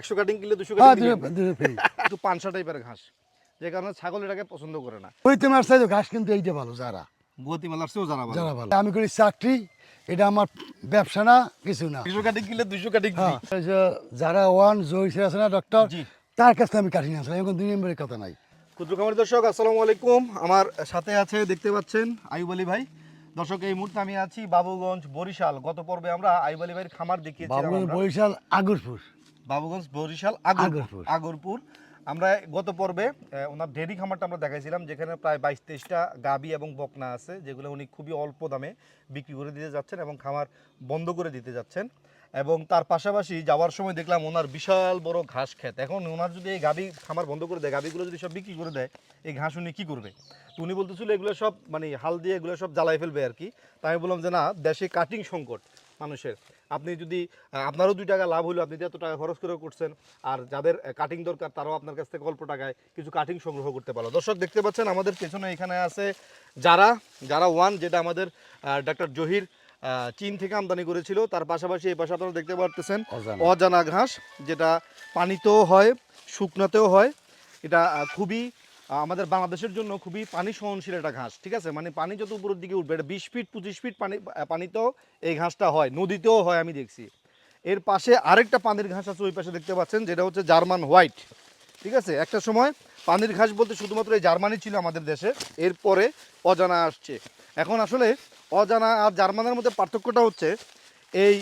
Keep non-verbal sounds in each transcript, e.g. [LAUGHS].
একশো কাটিং কিনলে দুশো হ্যাঁ [LAUGHS] একটু পানসা টাইপের ঘাস। যে কারণে ছাগল এটাকে পছন্দ করে না। মার ঘাস কিন্তু এইটা ভালো যারা। ভালো। আমি করি চাকরি এটা আমার ব্যবসা না কিছু না। দুশো কাটিং কিনলে দুশো কাটিং হ্যাঁ যারা ওয়ান জয়সে আছে না ডক্টর। তার কাছে আমি কাটি না এখন দুই নম্বরের কথা নাই। ক্ষুদ্র খামারি দর্শক আসসালামু আলাইকুম। আমার সাথে আছে দেখতে পাচ্ছেন আইব আলী ভাই। দর্শক এই মুহূর্তে আমি আছি বাবুগঞ্জ বরিশাল। গত পর্বে আমরা আইব আলী ভাইয়ের খামার আমরা। বরিশাল আগরপুর। বাবুগঞ্জ বরিশাল আগরপুর। আগরপুর। আমরা গত পর্বে ওনার ডেরি খামারটা আমরা দেখাইছিলাম যেখানে প্রায় বাইশ তেইশটা গাবি এবং বকনা আছে যেগুলো উনি খুবই অল্প দামে বিক্রি করে দিতে যাচ্ছেন এবং খামার বন্ধ করে দিতে যাচ্ছেন। এবং তার পাশাপাশি যাওয়ার সময় দেখলাম ওনার বিশাল বড় ঘাস ক্ষেত। এখন ওনার যদি এই গাবি খামার বন্ধ করে দেয় গাবিগুলো যদি সব বিক্রি করে দেয় এই ঘাস উনি কী করবে? তো উনি বলতেছিল এগুলো সব মানে হাল দিয়ে এগুলো সব জ্বালাই ফেলবে আর কি। তাই আমি বললাম যে না দেশে কাটিং সংকট। মানুষের। আপনি যদি আপনারও দুই টাকা লাভ হলো আপনি যে এত টাকা খরচ করে করছেন আর যাদের কাটিং দরকার তারাও আপনার কাছ থেকে অল্প টাকায় কিছু কাটিং সংগ্রহ করতে পারল। দর্শক দেখতে পাচ্ছেন আমাদের পেছনে এখানে আছে যারা যারা ওয়ান যেটা আমাদের ডাক্তার জহির চীন থেকে আমদানি করেছিল তার পাশাপাশি এই পাশে আপনারা দেখতে পারতেছেন অজানা। ঘাস যেটা পানিতেও হয় শুকনাতেও হয়। এটা খুবই আমাদের বাংলাদেশের জন্য খুবই পানি সহনশীল একটা ঘাস, ঠিক আছে? মানে পানি যত উপরের দিকে উঠবে, এটা বিশ ফিট পঁচিশ ফিট পানি পানিতেও এই ঘাসটা হয়, নদীতেও হয় আমি দেখছি। এর পাশে আরেকটা পানির ঘাস আছে ওই পাশে দেখতে পাচ্ছেন, যেটা হচ্ছে জার্মান হোয়াইট, ঠিক আছে? একটা সময় পানির ঘাস বলতে শুধুমাত্র এই জার্মানি ছিল আমাদের দেশে, এরপরে অজানা আসছে। এখন আসলে অজানা আর জার্মানের মধ্যে পার্থক্যটা হচ্ছে, এই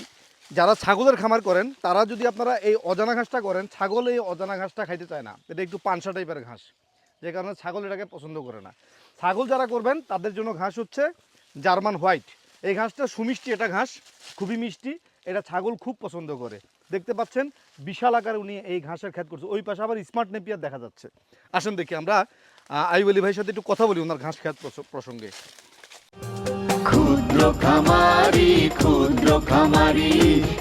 যারা ছাগলের খামার করেন, তারা যদি আপনারা এই অজানা ঘাসটা করেন, ছাগল এই অজানা ঘাসটা খাইতে চায় না, এটা একটু পানসা টাইপের ঘাস। যে কারণে ছাগল এটাকে পছন্দ করে না। ছাগল যারা করবেন, তাদের জন্য ঘাস হচ্ছে জার্মান হোয়াইট। এই ঘাসটা সুমিষ্টি, এটা ঘাস, খুবই মিষ্টি, এটা ছাগল খুব পছন্দ করে। দেখতে পাচ্ছেন, বিশাল আকারে উনি এই ঘাসের খ্যাত করছে। ওই পাশে আবার স্মার্ট নেপিয়ার দেখা যাচ্ছে। আসেন দেখি আমরা আইবলি ভাইয়ের সাথে একটু কথা বলি ওনার ঘাস খ্যাত প্রসঙ্গে। ক্ষুদ্র খামারি ক্ষুদ্র খামারি,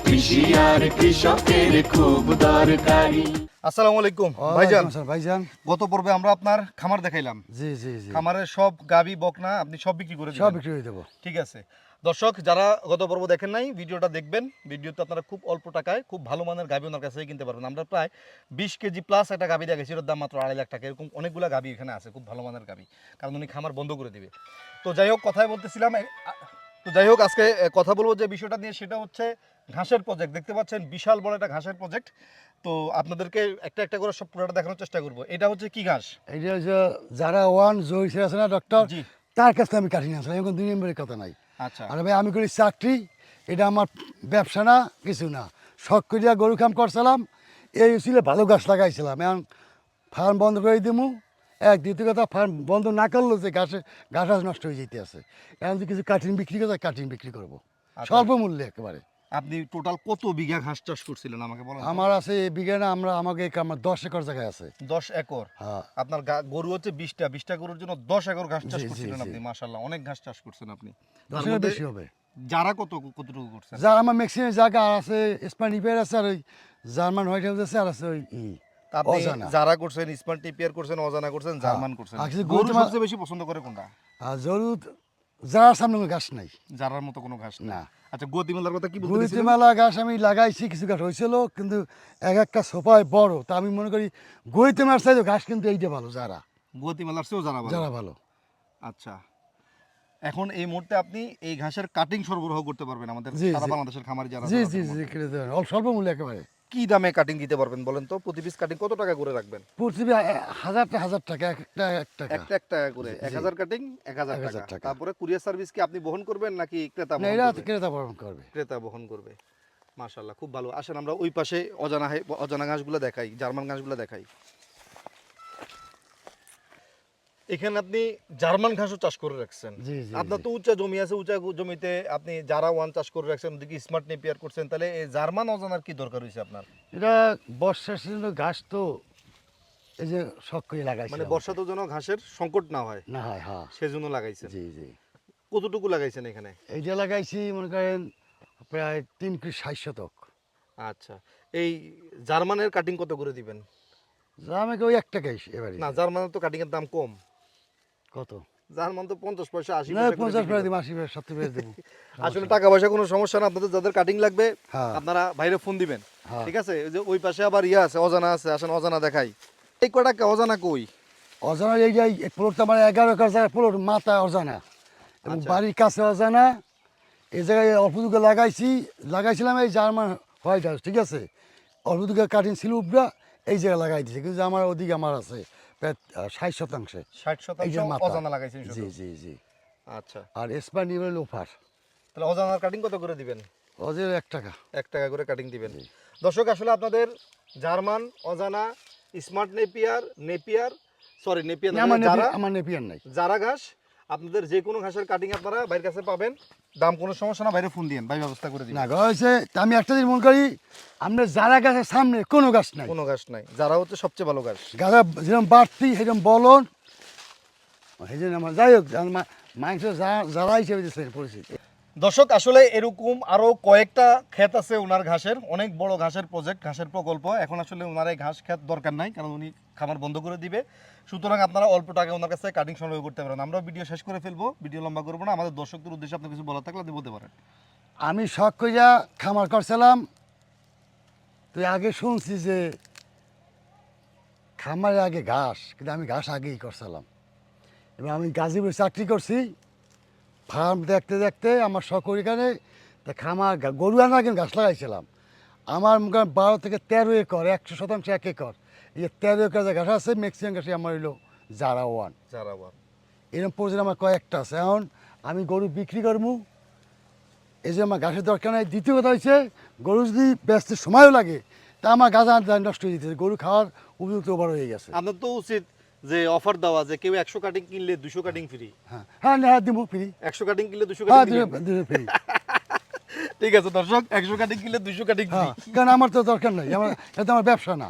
কৃষি আর কৃষকের খুব দরকারি। আসসালামু আলাইকুম ভাইজান। ভাইজান। গত পর্বে আমরা আপনার খামার দেখাইলাম। জি জি জি। খামারের সব গাবি বকনা আপনি সব বিক্রি করে সব বিক্রি হয়ে দেবো। ঠিক আছে। দর্শক যারা গত পর্ব দেখেন নাই ভিডিওটা দেখবেন। ভিডিওতে আপনারা খুব অল্প টাকায় খুব ভালো মানের গাবি ওনার কাছ কিনতে পারবেন। আমরা প্রায় বিশ কেজি প্লাস একটা গাবি দেখেছি ওর দাম মাত্র আড়াই লাখ টাকা। এরকম অনেকগুলো গাবি এখানে আছে খুব ভালো মানের গাবি। কারণ উনি খামার বন্ধ করে দিবে। তো যাই হোক কথায় বলতেছিলাম তো যাই হোক আজকে কথা বলব যে বিষয়টা নিয়ে সেটা হচ্ছে ঘাসের প্রজেক্ট দেখতে পাচ্ছেন বিশাল বড় একটা ঘাসের প্রজেক্ট তো আপনাদেরকে একটা একটা করে সব পুরোটা দেখানোর চেষ্টা করব। এটা হচ্ছে কি ঘাস? এইটা হচ্ছে যারা ওয়ান জয়সে আছে না ডক্টর তার কাছে আমি কাটি না এখন দুই নম্বরের কথা নাই। আচ্ছা। আর ভাই আমি করি চাকরি এটা আমার ব্যবসা না কিছু না। শখ করিয়া গরু খাম করছিলাম এই ছিল ভালো গাছ লাগাইছিলাম। এখন ফার্ম বন্ধ করে দিমু। এক দ্বিতীয় কথা ফার্ম বন্ধ না করল যে গাছে গাছ নষ্ট হয়ে যেতে আছে এখন কিছু কাটিং বিক্রি করতে কাটিং বিক্রি করব। আচ্ছা। স্বল্প মূল্যে একেবারে। আপনি টোটাল কত বিঘা ঘাস চাষ করছিলেন আমাকে বলেন আমার আছে এই বিঘা না আমরা আমাকে আমার দশ একর জায়গায় আছে। দশ একর? হ্যাঁ। আপনার গরু হচ্ছে বিশটা বিশটা গরুর জন্য দশ একর ঘাস চাষ করছিলেন আপনি মাশাল্লাহ অনেক ঘাস চাষ করছেন আপনি। দশের মধ্যে বেশি হবে। যারা কত কতটুকু করছেন? যার আমার ম্যাক্সিমাম জায়গা আর আছে স্পানিপের আছে আর ওই জার্মান হোয়াইট হাউস আছে আর আছে ওই আপনি যারা করছেন স্মার্ট টিপিয়ার করছেন অজানা করছেন জার্মান করছেন। আর কিছু গরু সবচেয়ে বেশি পছন্দ করে কোনটা? জরুর যার সামনে কোনো গাছ নাই। যারার মতো কোনো ঘাস না। আচ্ছা গতিমালার কথা কি গুড়িতেমালা গাছ আমি লাগাইছি কিছু গাছ হয়েছিল কিন্তু এক একটা সোফায় বড়। তা আমি মনে করি গইতেমার চাইতো ঘাস কিন্তু এইটা ভালো যারা। গতিমালার চেয়েও ভালো। যারা ভালো। আচ্ছা। এখন এই মুহূর্তে আপনি এই ঘাসের কাটিং সরবরাহ করতে পারবেন আমাদের সারা বাংলাদেশের খামারি যারা জি জি জি অল্প মূল্য একেবারে। কি দামে কাটিং দিতে পারবেন বলেন তো? প্রতি পিস কাটিং কত টাকা করে রাখবেন? প্রতি হাজারটা হাজার টাকা একটা এক টাকা। একটা এক টাকা করে। এক হাজার কাটিং এক হাজার টাকা। তারপরে কুরিয়ার সার্ভিস কি আপনি বহন করবেন নাকি ক্রেতা বহন করবে? ক্রেতা বহন করবে। ক্রেতা বহন করবে। মাশাল্লাহ খুব ভালো। আসেন আমরা ওই পাশে অজানা অজানা ঘাসগুলো দেখাই জার্মান ঘাসগুলো দেখাই। এখানে আপনি জার্মান ঘাসও চাষ করে রাখছেন। আপনার তো উঁচা জমি আছে উঁচা জমিতে আপনি যারা ওয়ান চাষ করে রাখছেন ওদিকে স্মার্ট নেপিয়ার করছেন তাহলে এই জার্মান অজানার কি দরকার হয়েছে আপনার? এটা বর্ষার সিজন ঘাস তো এই যে শখ করে লাগাইছি মানে বর্ষাতে যেন ঘাসের সংকট না হয়। না হয় হ্যাঁ। সেজন্য লাগাইছেন। জি জি। কতটুকু লাগাইছেন এখানে? এইটা লাগাইছি মনে করেন প্রায় তিন কি ষাট শতক। আচ্ছা এই জার্মানের কাটিং কত করে দিবেন? আমাকে ওই এক টাকাই এবারে। না জার্মানের তো কাটিং এর দাম কম। কত? জার্মান তো পঞ্চাশ পয়সা আশি না পয়সা পঞ্চাশ বিক্রি দিব আশি টাকা সত্তর দেবো। [LAUGHS] আসলে টাকা পয়সা কোনো সমস্যা না আপনাদের যাদের কাটিং লাগবে হ্যাঁ। আপনারা বাইরে ফোন দিবেন। হ্যাঁ। ঠিক আছে? ওই যে ওই পাশে আবার ইয়ে আছে অজানা আছে আসেন অজানা দেখাই। এই কটা অজানা কই? অজানা এই যে প্লটটা এগারো একর প্লট মাথা অজানা। এবং আচ্ছা। বাড়ির কাছে অজানা। এই জায়গায় অল্প লাগাইছি লাগাইছিলাম এই জার্মান হোয়াইট হাউস ঠিক আছে? অল্প কাটিং ছিল উপরা এই জায়গায় লাগাই দিয়েছে কিন্তু আমার ওদিকে আমার আছে। ষাট শতাংশে। ষাট শতাংশ অজানা লাগাইছেন জি জি জি। আচ্ছা। আর স্পানিবেল লোফার। তাহলে অজানার কাটিং কত করে দিবেন? অজের এক টাকা। এক টাকা করে কাটিং দিবেন। দর্শক আসলে আপনাদের জার্মান অজানা smart Napier Napier sorry Napier যারা আমার নেপিয়ার নাই। জারা ঘাস আপনাদের যে কোনো ঘাসের কাটিং আপনারা বাইরের কাছে পাবেন। দাম কোনো সমস্যা না বাইরে ফোন দিন ভাই ব্যবস্থা করে দিন। না হয়েছে আমি একটা জিনিস মনে করি আমরা যারা গাছের সামনে কোনো গাছ নাই। কোনো গাছ নাই যারা হচ্ছে সবচেয়ে ভালো গাছ গাছা যেরকম বাড়তি সেরকম বলন। সেই জন্য আমার যাই হোক মাংস যা- যারা হিসেবে পরিস্থিতি দর্শক আসলে এরকম আরও কয়েকটা ক্ষেত আছে ওনার ঘাসের অনেক বড় ঘাসের প্রজেক্ট ঘাসের প্রকল্প। এখন আসলে ওনার এই ঘাস ক্ষেত দরকার নাই কারণ উনি খামার বন্ধ করে দিবে। সুতরাং আপনারা অল্প টাকা ওনার কাছে কাটিং সংগ্রহ করতে পারেন। আমরা ভিডিও শেষ করে ফেলব ভিডিও লম্বা করব না। আমাদের দর্শকদের উদ্দেশ্যে আপনি কিছু বলার থাকলে আপনি বলতে পারেন। আমি শখ করিয়া খামার করছিলাম। তুই আগে শুনছি যে খামারে আগে ঘাস, কিন্তু আমি ঘাস আগেই করছিলাম। এবং আমি গাজীপুরে চাকরি করছি। ফার্ম দেখতে দেখতে আমার শখ এখানে তা খামার গরু আনা ঘাস লাগাইছিলাম। আমার বারো থেকে তেরো একর, একশো শতাংশ এক একর। এই তেরো ঘাস আছে ম্যাক্সিমাম ঘাসে আমার হইল জারা ওয়ান। যারা আবার এরকম পর্যন্ত আমার কয়েকটা আছে। এখন আমি গরু বিক্রি করব। এই যে আমার ঘাসের দরকার নাই। দ্বিতীয় কথা হচ্ছে গরু যদি ব্যস্ত সময়ও লাগে তা আমার গাছ নষ্ট হয়ে যেতেছে। গরু খাওয়ার উপযুক্ত ওভার হয়ে গেছে। আপনার তো উচিত যে অফার দেওয়া যে কেউ একশো কাটিং কিনলে দুশো কাটিং ফ্রি হ্যাঁ হ্যাঁ হ্যাঁ দিব ফ্রি একশো কাটিং কিনলে দুশো হ্যাঁ কাটিং দুশো ফ্রি ঠিক আছে দর্শক একশো কাটিং কিনলে দুশো কাটিং হ্যাঁ কারণ আমার তো দরকার নাই। আমার এটা আমার ব্যবসা না।